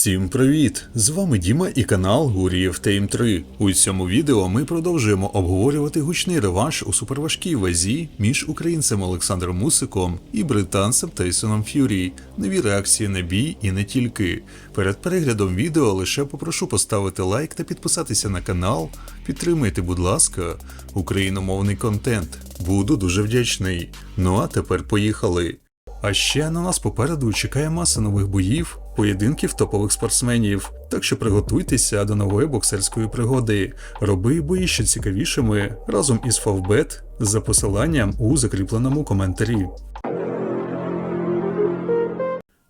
Всім привіт! З вами Діма і канал Гурієв Тейм 3. У цьому відео ми продовжуємо обговорювати гучний реванш у суперважкій вазі між українцем Олександром Мусиком і британцем Тейсоном Ф'юрі. Нові реакції на бій і не тільки. Перед переглядом відео лише попрошу поставити лайк та підписатися на канал. Підтримайте, будь ласка, україномовний контент. Буду дуже вдячний. Ну а тепер поїхали. А ще на нас попереду чекає маса нових боїв, поєдинків топових спортсменів. Так що приготуйтеся до нової боксерської пригоди. Роби бої ще цікавішими разом із Favbet за посиланням у закріпленому коментарі.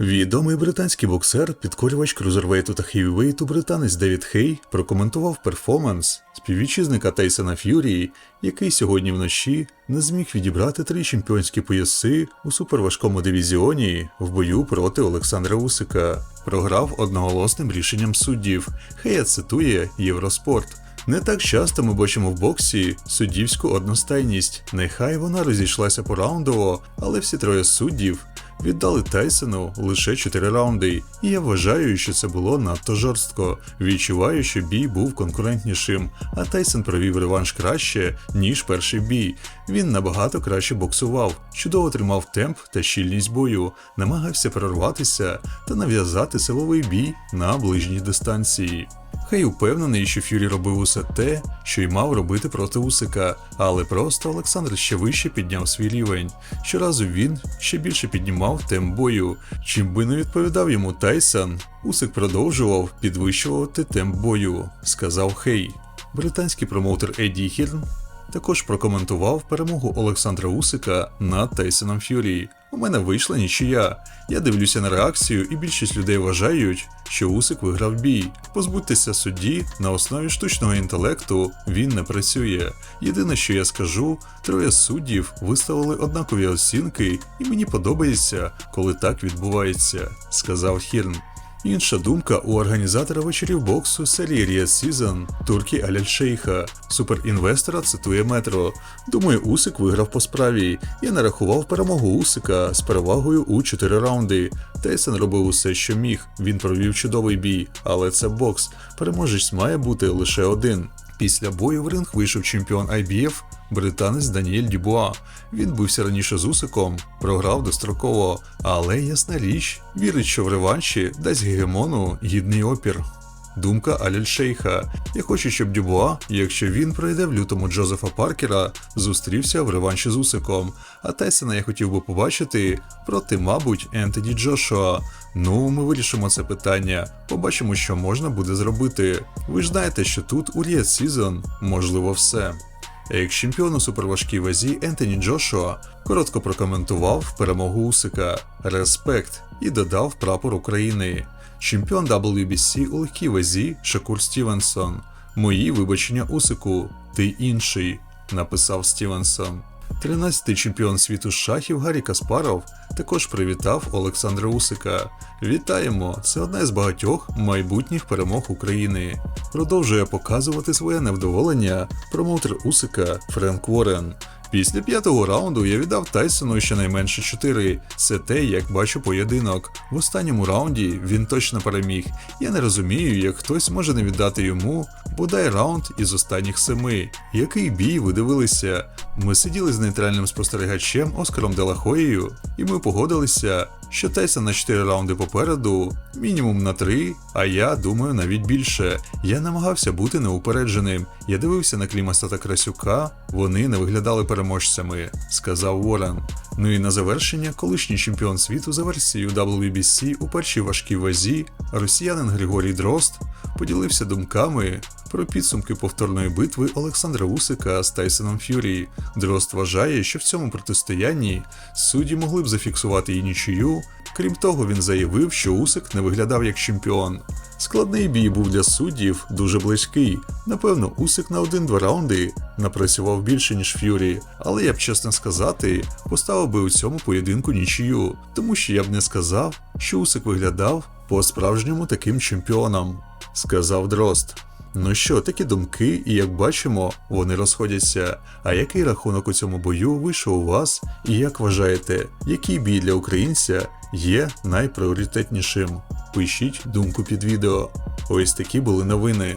Відомий британський боксер, підкорювач крузервейту та хейвівейту британець Девід Хей прокоментував перформанс співвітчизника Тейсона Ф'юрі, який сьогодні вночі не зміг відібрати три чемпіонські пояси у суперважкому дивізіоні в бою проти Олександра Усика. Програв одноголосним рішенням суддів. Хея цитує Євроспорт. Не так часто ми бачимо в боксі суддівську одностайність. Нехай вона розійшлася пораундово, але всі троє суддів віддали Тайсону лише 4 раунди, і я вважаю, що це було надто жорстко. Відчуваю, що бій був конкурентнішим, а Тайсон провів реванш краще, ніж перший бій. Він набагато краще боксував, чудово тримав темп та щільність бою, намагався перерватися та нав'язати силовий бій на ближній дистанції. Хай упевнений, що Ф'юрі робив усе те, що й мав робити проти Усика, але просто Олександр ще вище підняв свій рівень. Щоразу він ще більше піднімав темп бою. Чим би не відповідав йому Тайсон, Усик продовжував підвищувати темп бою, сказав Хей. Британський промоутер Едді Хірн також прокоментував перемогу Олександра Усика над Тайсоном Ф'юрі. У мене вийшла нічия. Я дивлюся на реакцію, і більшість людей вважають, що Усик виграв бій. Позбудьтеся судді на основі штучного інтелекту він не працює. Єдине, що я скажу, троє суддів виставили однакові оцінки, і мені подобається, коли так відбувається, сказав Хірн. Інша думка у організатора вечорів боксу серії Riyadh Season Туркі Аляль Шейха. Суперінвестора цитує Метро. Думаю, Усик виграв по справі. Я нарахував перемогу Усика з перевагою у 4 раунди. Тейсон робив усе, що міг. Він провів чудовий бій, але це бокс. Переможець має бути лише один. Після бою в ринг вийшов чемпіон IBF британець Даніель Дюбуа. Він бився раніше з Усиком, програв достроково, але ясна річ, вірить, що в реванші дасть гегемону гідний опір. Думка Аляль Шейха. Я хочу, щоб Дюбуа, якщо він пройде в лютому Джозефа Паркера, зустрівся в реванші з Усиком. А Тайсона я хотів би побачити проти, мабуть, Ентоні Джошуа. Ну, ми вирішимо це питання. Побачимо, що можна буде зробити. Ви ж знаєте, що тут у Ріад Сізон можливо все. Екс-чемпіон у суперважкій вазі Ентоні Джошуа коротко прокоментував перемогу Усика Респект і додав прапор України. Чемпіон WBC у легкій вазі Шакур Стівенсон. Мої вибачення Усику, ти інший, написав Стівенсон. 13-й чемпіон світу шахів Гаррі Каспаров також привітав Олександра Усика. Вітаємо! Це одна з багатьох майбутніх перемог України. Продовжує показувати своє невдоволення промоутер Усика Френк Уоррен. Після п'ятого раунду я віддав Тайсону щонайменше 4. Це те, як бачу поєдинок. В останньому раунді він точно переміг. Я не розумію, як хтось може не віддати йому бодай раунд із останніх семи. Який бій ви дивилися? Ми сиділи з нейтральним спостерігачем Оскаром Делахоєю, і ми погодилися, що Тайсон на 4 раунди попереду, мінімум на 3, а я думаю навіть більше. Я намагався бути неупередженим. Я дивився на Клімаса та Красюка, вони не виглядали переможцями, сказав Уоррен. Ну і на завершення, колишній чемпіон світу за версією WBC у першій важкій вазі, росіянин Григорій Дрозд поділився думками про підсумки повторної битви Олександра Усика з Тайсоном Ф'юрі. Дрозд вважає, що в цьому протистоянні судді могли б зафіксувати і нічию. Крім того, він заявив, що Усик не виглядав як чемпіон. Складний бій був для суддів дуже близький. Напевно, Усик на один-два раунди напрацював більше, ніж Ф'юрі, але я б чесно сказати, поставив би у цьому поєдинку нічию, тому що я б не сказав, що Усик виглядав по-справжньому таким чемпіоном, сказав Дрозд. Ну що, такі думки, і як бачимо, вони розходяться. А який рахунок у цьому бою вийшов у вас? І як вважаєте, який бій для українця є найпріоритетнішим? Пишіть думку під відео. Ось такі були новини.